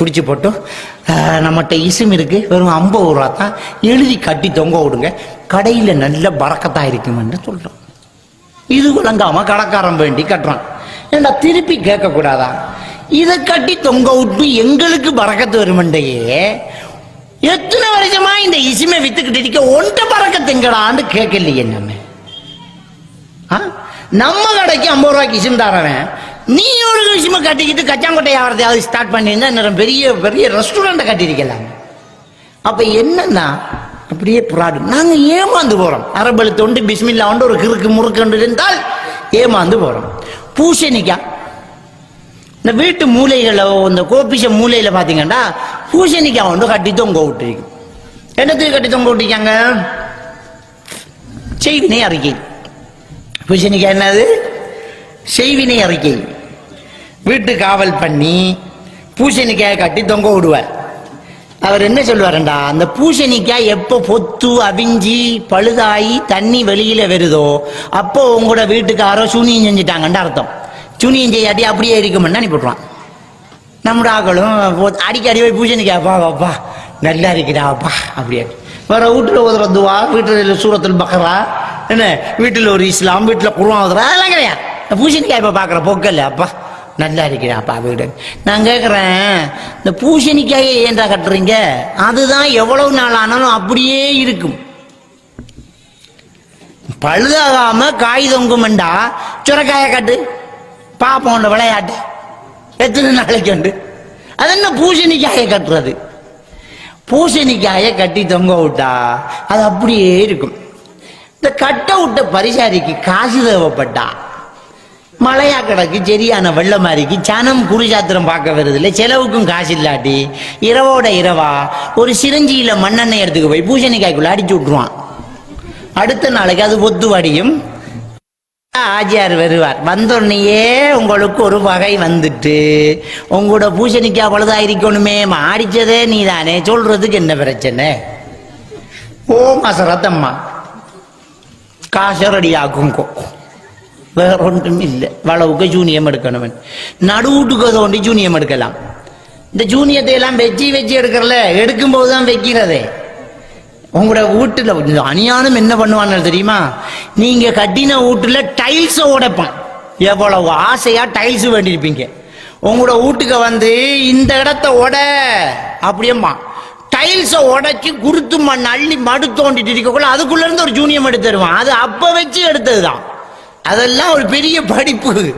குடிச்சு போட்டு நம்மகிட்ட இசும் இருக்கு. வெறும் ஐம்பது ரூபா தான். எழுதி கட்டி தொங்க விடுங்க. கடையில நல்ல பறக்கத்தா இருக்குமென்று சொல்றோம். இது விளங்காமல் கடைக்காரன் வேண்டி கட்டுறான். ஏண்டா திருப்பி கேட்கக்கூடாதா? இதை கட்டி தொங்க விட்டு எங்களுக்கு பறக்கத்து வருமெண்டையே எத்தனை வருஷமா இந்த இசுமை வித்துக்கிட்டு இருக்க? ஒன்றை பறக்க திங்கடான்னு கேட்கலையே நம்ம. நம்ம கடைக்கு ஐம்பது ரூபாய்க்கு இசும் தரவன் நீ ஒரு விஷயமா கட்டிக்கிட்டு கச்சாங்கொட்டை யாரதையாவது ஸ்டார்ட் பண்ணியிருந்தா இன்னும் பெரிய பெரிய ரெஸ்டாரண்ட்டை கட்டியிருக்கலாம். அப்போ என்னன்னா அப்படியே புறாடு. நாங்கள் ஏமாந்து போகிறோம் அரபலு தொண்டு பிஸ்மில்லா ஒன்று ஒரு கிறுக்கு முறுக்கண்டு இருந்தால் ஏமாந்து போகிறோம் பூசணிக்காய் இந்த வீட்டு மூலைகளோ இந்த கோபிஷ மூலையில் பார்த்தீங்கன்னா பூசணிக்காய் ஒன்று கட்டி தொங்க விட்டுருக்கு என்னத்துக்கு கட்டி தொங்க விட்டிருக்காங்க? செய்வினை அறிக்கை. பூசணிக்காய் என்னது? செய்வினை அறிக்கை. வீட்டு காவல் பண்ணி பூசணிக்காயை கட்டி தொங்க விடுவார். அவர் என்ன சொல்லுவாருண்டா அந்த பூசணிக்காய் எப்போ பொத்து அவிஞ்சி பழுதாகி தண்ணி வெளியில வருதோ அப்போ உங்களோட வீட்டுக்காரோ சூனியம் செஞ்சுட்டாங்கன்னு அர்த்தம். சூனியம் செய்யாட்டி அப்படியே இருக்குமென்னு அனுப்பிவிட்ருவான் நம்முடைய ஆக்களும் அடிக்கடி போய் பூசணிக்காய் அப்பா நல்லா இருக்கிறாப்பா அப்படியே வேற வீட்டில் ஓதுற துவா வீட்டில் சூரத்தில் பக்கரா என்ன வீட்டில் ஒரு இஸ்லாம் வீட்டில் குருவான் ஓதுறா அதெல்லாம் கிடையாது. பூசணிக்காய் இப்போ பார்க்குற பொக்கல்ல அப்பா. நல்லா இருக்கிறாப்பா வீடு. நான் கேட்குறேன் இந்த பூசணிக்காயை ஏன்டா கட்டுறீங்க? அதுதான் எவ்வளவு நாள் ஆனாலும் அப்படியே இருக்கும். பழுதாகாம காய் தொங்குமெண்டா? சுரக்காயை கட்டு. பாப்போம் இந்த விளையாட்டு. எத்தனை நாளைக்கு உண்டு? அது என்ன பூசணிக்காயை கட்டுறது? பூசணிக்காயை கட்டி தொங்க விட்டா அது அப்படியே இருக்கும். இந்த கட்ட விட்ட பரிசாரிக்கு காசு தேவைப்பட்டா மழையா கிடக்கு சரியான வெள்ள மாதிரிக்கு சனம் குருஜாத்திரம் பார்க்க வருது இல்லை செலவுக்கும் காசு இல்லாட்டி இரவோட இரவா ஒரு சிரஞ்சியில மண்ணெண்ணெய் எடுத்துக்கு போய் பூசணிக்காய்க்குள்ள அடிச்சு விட்டுருவான். அடுத்த நாளைக்கு அது ஒத்து வடியும். ஆஜியார் வருவார். வந்தோடனேயே உங்களுக்கு ஒரு வகை வந்துட்டு உங்களோட பூசணிக்காய் பழுதா இருக்கணுமே மாடிச்சதே நீதானே சொல்றதுக்கு என்ன பிரச்சனை? ஓ மசரத்தம்மா காசரடியாக்குங்கோ வேற ஒன்றும் இல்லை வளவுக்கு ஜூனியம் எடுக்கணும் நடுவுட்டுக்கு தோண்டி ஜூனியம் எடுக்கலாம் இந்த ஜூனியத்தை எல்லாம் வெச்சி வெச்சி எடுக்கிறல எடுக்கும்போது தான் வைக்கிறதே உங்களோட வீட்டுல அணியானும் அநியானம் என்ன பண்ணுவான்னு தெரியுமா நீங்க கட்டின வீட்டுல டைல்ஸை உடைப்பான் எவ்வளவு ஆசையா டைல்ஸ் வேண்டியிருப்பீங்க உங்களோட வீட்டுக்கு வந்து இந்த இடத்த உட அப்படியம்மா டைல்ஸ உடைச்சு குருத்து மண் அள்ளி மடு தோண்டிட்டு இருக்கக்குள்ள அதுக்குள்ள இருந்து ஒரு ஜூனியம் எடுத்துருவான் அது அப்ப வச்சு எடுத்ததுதான் அதெல்லாம் ஒரு பெரிய படிப்பு.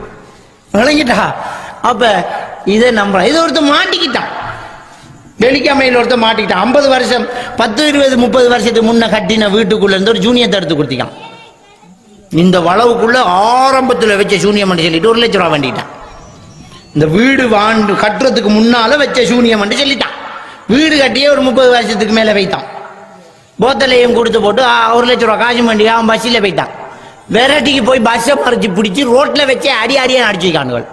விளங்கிட்டா? அப்ப இதை நம்ப இதை ஒருத்தர் மாட்டிக்கிட்டான். வெள்ளிக்கிழமையில் ஒருத்தர் மாட்டிக்கிட்டான். ஐம்பது வருஷம் பத்து இருபது முப்பது வருஷத்துக்கு முன்ன கட்டின வீட்டுக்குள்ள இருந்து ஒரு ஜூனியத்தை எடுத்து கொடுத்திக்கான் இந்த வளவுக்குள்ள ஆரம்பத்தில் வச்ச சூனியம் சொல்லிட்டு ஒரு லட்ச ரூபா வேண்டிட்டான். இந்த வீடு வாண்டு கட்டுறதுக்கு முன்னால வச்ச சூனியம் சொல்லிட்டான். வீடு கட்டியே ஒரு முப்பது வருஷத்துக்கு மேல வைத்தான். போத்தலையும் கொடுத்து போட்டு ஆ, ஒரு லட்ச ரூபா காசு வண்டி அவன் பஸ்ஸில் போய்த்தான் வெரைட்டிக்கு போய் பஸ்ஸை மறைச்சி பிடிச்சி ரோட்டில் வச்சு அடி அடியாக அடிச்சுக்கானுகள்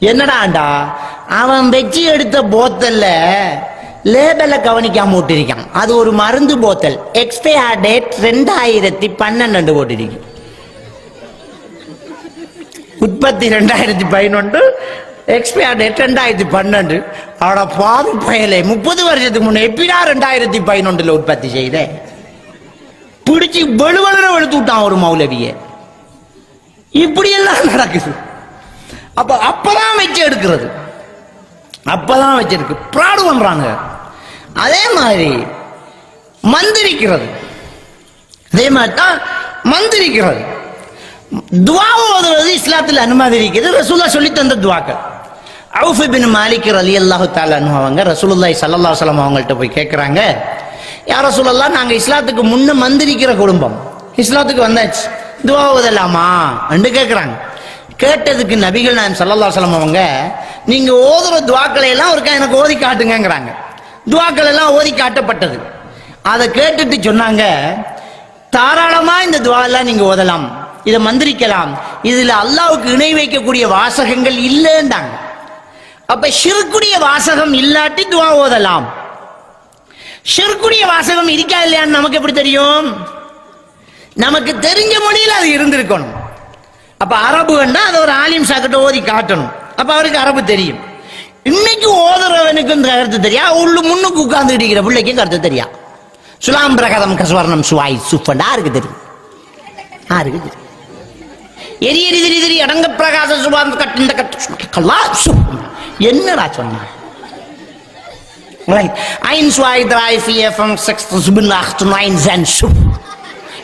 என்னடாண்டா? அவன் வச்சு எடுத்த போத்தல்ல லேபலை கவனிக்காம விட்டுருக்கான். அது ஒரு மருந்து போத்தல் எக்ஸ்பயர் டேட் ரெண்டாயிரத்தி பன்னெண்டு போட்டிருக்கு. உற்பத்தி ரெண்டாயிரத்தி பதினொன்று எக்ஸ்பயர் டேட் ரெண்டாயிரத்தி பன்னெண்டு. அவட பாவி பயலை முப்பது வருஷத்துக்கு முன்னே எப்படிடா ரெண்டாயிரத்தி பதினொன்றில் உற்பத்தி செய்தேன்? பிடிச்சி வெளுவெளு வெளுத்து விட்டான் ஒரு மௌலவிய. இப்படி எல்லாம் நடக்குது. அப்ப அப்பதான் வச்சு எடுக்கிறது. அப்பதான் வச்சிருக்கு பிராடு பண்றாங்க. அதே மாதிரி மந்திரிக்கிறது. அதே மாதிரி தான் மந்திரிக்கிறது. துவா ஓதுவது இஸ்லாத்தில் அனுமதி இருக்குது. ரசூல்லா சொல்லி தந்த துவாக்கள். அவுஃப் பின் மாலிக் அலி அல்லாஹு தாலா அவங்க ரசூலுல்லாய் சல்லா சலம் அவங்கள்ட்ட போய் கேட்குறாங்க யார சொல்லலாம் நாங்க இஸ்லாத்துக்கு முன்ன மந்திரிக்கிற குடும்பம். இஸ்லாத்துக்கு வந்தாச்சு. துவா ஓதலாமா என்று கேட்குறாங்க கேட்டதுக்கு நபிகள் நான் சல்லல்லா சொல்லம் அவங்க நீங்க ஓதுற துவாக்களை எல்லாம் ஒருக்கா எனக்கு ஓதி காட்டுங்கிறாங்க துவாக்கள் எல்லாம் ஓதி காட்டப்பட்டது. அதை கேட்டுட்டு சொன்னாங்க தாராளமா இந்த துவாலாம் எல்லாம் நீங்க ஓதலாம். இதை மந்திரிக்கலாம். இதுல அல்லாவுக்கு இணை வைக்கக்கூடிய வாசகங்கள் இல்லைன்றாங்க. அப்ப ஷிர்குடைய வாசகம் இல்லாட்டி துவா ஓதலாம். ஷிர்குடைய வாசகம் இருக்கா இல்லையான்னு நமக்கு எப்படி தெரியும்? நமக்கு தெரிஞ்ச மொழியில் அது இருந்திருக்கணும். அப்ப அரபுன்னா அதை ஒரு ஆலிம் சாக்கிட்ட ஓதி காட்டணும். அப்ப அவருக்கு அரபு தெரியும். இன்னைக்கு ஓதுறவனுக்கு இந்த கருத்து தெரியா? உள்ளு முன்னுக்கு உட்கார்ந்து இருக்கிற பிள்ளைக்கும் கருத்து தெரியா? சுலாம் பிரகதம் கஸ்வர்ணம் சுவாய் சுப்பண்டா இருக்கு தெரியும்? யாருக்கு தெரியும்? எரி எரி திரி திரி அடங்க பிரகாச சுபாந்த கட்டு இந்த கட்டு என்னடா சொன்னான் Right. Eins, zwei, drei, vier, fünf, sechs, sieben, acht, neun, zehn, சு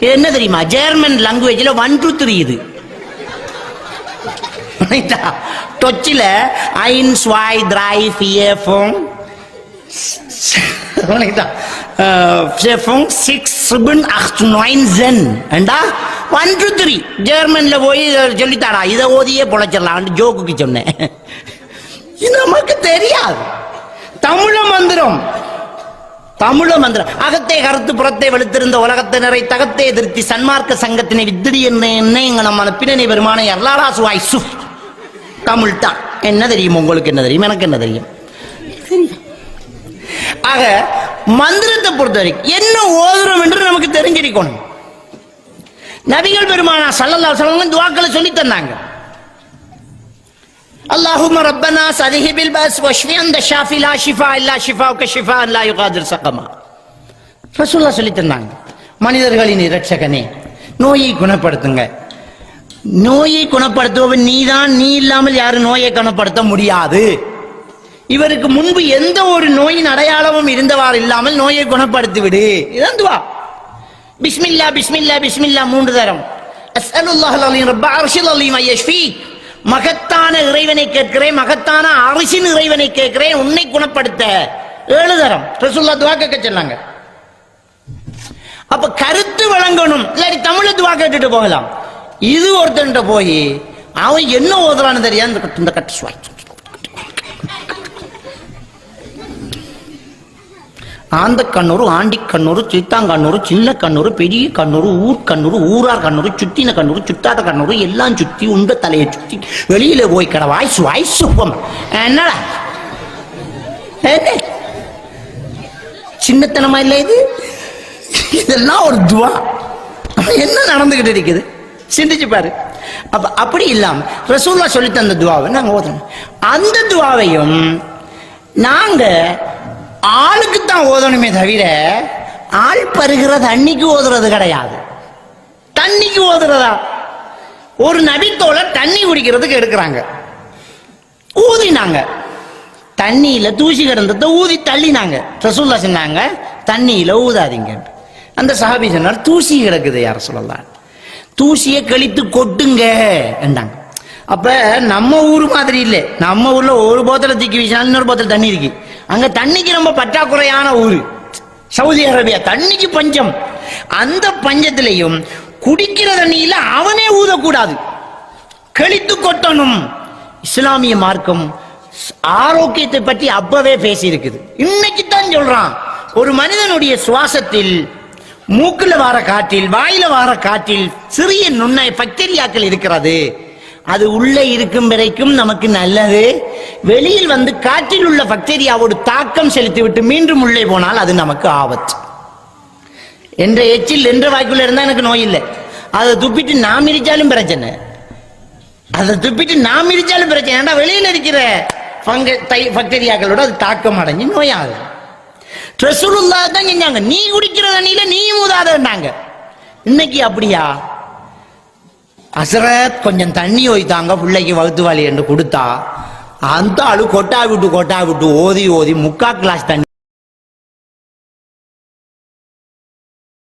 இது என்ன தெரியுமா? ஜெர்மன் லாங்குவேஜில் ஒன் டூ த்ரீ இது. டொச்சில ஐன் ஸ்வாய் திராய் ஃபியஃபும் ஃபியஃபும் சிக்ஸ் சிபின் நைன் ஒன் த்ரீ ஜெர்மன்ல போய் சொல்லித்தாரா? இதை ஓதியே பொழைச்சிடலாம். ஜோக்குக்கு சொன்னேன். இது நமக்கு தெரியாது. தமிழ மந்திரம். தமிழ மந்திரம். அகத்தே கருத்து புறத்தை வெளுத்திருந்த உலகத்தினரை தகத்தே திருத்தி சன்மார்க்க சங்கத்தினை வித்திடி என்ன என்ன எங்க நம்ம பின்னணி பெருமான எல்லாரா சுவாய் சு. தமிழ் தான். என்ன தெரியும் உங்களுக்கு என்ன தெரியும்? எனக்கு என்ன தெரியும்? ஆக மந்திரத்தை பொறுத்த வரைக்கும் என்ன ஓதுறோம் என்று நமக்கு தெரிஞ்சிருக்கணும். நபிகள் பெருமானா சல்லல்லா சலம் துவாக்களை சொல்லி தந்தாங்க. اللهم ربنا سذهب البأس واشفي عند الشافي لا شفاء الا شفاءك شفاء لا يغادر سقما ரசூல்லா சொல்லி தந்தாங்க மனிதர்களின் இரட்சகனே நோயை குணப்படுத்துங்க நோயை குணப்படுத்துபவன் நீதான் நீ இல்லாமல் யாரும் நோயை குணப்படுத்த முடியாது இவருக்கு முன்பு எந்த ஒரு நோயின் அடையாளமும் இருந்தவாறு இல்லாமல் நோயை குணப்படுத்தி விடு இதான் துவா பிஸ்மில்லா பிஸ்மில்லா பிஸ்மில்லா மூன்று தரம் அஸ்அலுல்லாஹ் அலீம் ரப்ப அர்ஷில் அலீம் ஐயஷ்ஃபி மகத்தான இறைவனை கேட்கிறேன் மகத்தான அரசின் இறைவனை கேட்கிறேன் உன்னை குணப்படுத்த. ஏழு தரம் துவா கேட்க சொன்னாங்க. அப்ப கருத்து வழங்கணும். இல்லாட்டி தமிழ துவா கேட்டுட்டு போகலாம். இது ஒருத்தன் போய் அவன் என்ன ஓதுறான்னு தெரியாது இந்த கட்டு- சுவாய்க்கும் கட்டு சுவாய் ஆந்த கண்ணூர் ஆண்டி கண்ணூர் சித்தாங்கண்ணூர் சின்ன கண்ணூர் பெரிய கண்ணூர் ஊர் கண்ணூர் ஊரார் கண்ணூர் சுத்தின கண்ணூர் சுத்தாத கண்ணூர் எல்லாம் சுத்தி உண்ட தலையை சுத்தி. வெளியில போய் கடை வாய்ஸ் வாய்ஸ் சுப்பம் என்னடா? என்ன? சின்னத்தனமா இல்லை இது? இதெல்லாம் ஒரு துவா. என்ன நடந்துகிட்டு இருக்குது? சிந்திச்சு பாரு. அப்ப அப்படி இல்லாம ரசூல்லா சொல்லி தந்த துவாவை நாங்க ஓதணும். அந்த துவாவையும் நாங்க ஆளுக்கு தான் ஓதணுமே தவிர ஆள் பருகிற தண்ணிக்கு ஓதுறது கிடையாது. தண்ணிக்கு ஓதுறதா? ஒரு நபித்தோலை தண்ணி குடிக்கிறதுக்கு எடுக்கிறாங்க. ஊதினாங்க. தண்ணியில தூசி கிடந்ததை ஊதி தள்ளினாங்க. ரசூல்லா சொன்னாங்க தண்ணியில ஊதாதீங்க. அந்த சஹாபி சொன்னார் தூசி கிடக்குது யார சொல்லலாம் தூசியை கழித்து கொட்டுங்க என்றாங்க. அப்ப நம்ம ஊர் மாதிரி இல்லை. நம்ம ஊர்ல ஒரு போத்தல தூக்கி வீசினாலும் இன்னொரு போத்தல் தண்ணி இருக்கு. அங்க தண்ணிக்கு ரொம்ப பற்றாக்குறையான ஊர். சவுதி அரேபியா தண்ணிக்கு பஞ்சம். அந்த பஞ்சத்திலையும் குடிக்கிற தண்ணியில அவனே ஊதக்கூடாது. கழித்து கொட்டணும். இஸ்லாமிய மார்க்கம் ஆரோக்கியத்தை பற்றி அப்பவே பேசி இருக்குது இன்னைக்கு தான் சொல்றான். ஒரு மனிதனுடைய சுவாசத்தில் மூக்குல வார காற்றில் வாயில வார காற்றில் சிறிய நுண்ணை பாக்டீரியாக்கள் இருக்கிறது. அது உள்ளே இருக்கும் வரைக்கும் நமக்கு நல்லது. வெளியில் வந்து காற்றில் உள்ள பாக்டீரியாவோடு தாக்கம் செலுத்திவிட்டு மீண்டும் உள்ளே போனால் அது நமக்கு ஆபத்து. என்ற எச்சில் என்ற வாய்க்குள்ள இருந்தால் எனக்கு நோய் இல்லை. அதை துப்பிட்டு நான் மிதிச்சாலும் பிரச்சனை. அதை துப்பிட்டு நான் மிதிச்சாலும் பிரச்சனை. ஏன்டா வெளியில் இருக்கிற பங்க தை பாக்டீரியாக்களோட அது தாக்கம் அடைஞ்சு நோயாகுது. ரசூலுல்லா தான் செஞ்சாங்க. நீ குடிக்கிற தண்ணியில நீ வேண்டாங்க இன்னைக்கு அப்படியா? அசரத் கொஞ்சம் தண்ணி ஒய்த்தாங்க பிள்ளைக்கு வகுத்து வலி என்று கொடுத்தா அந்த ஆளு கொட்டா விட்டு கொட்டா விட்டு ஓதி ஓதி முக்கா கிளாஸ் தண்ணி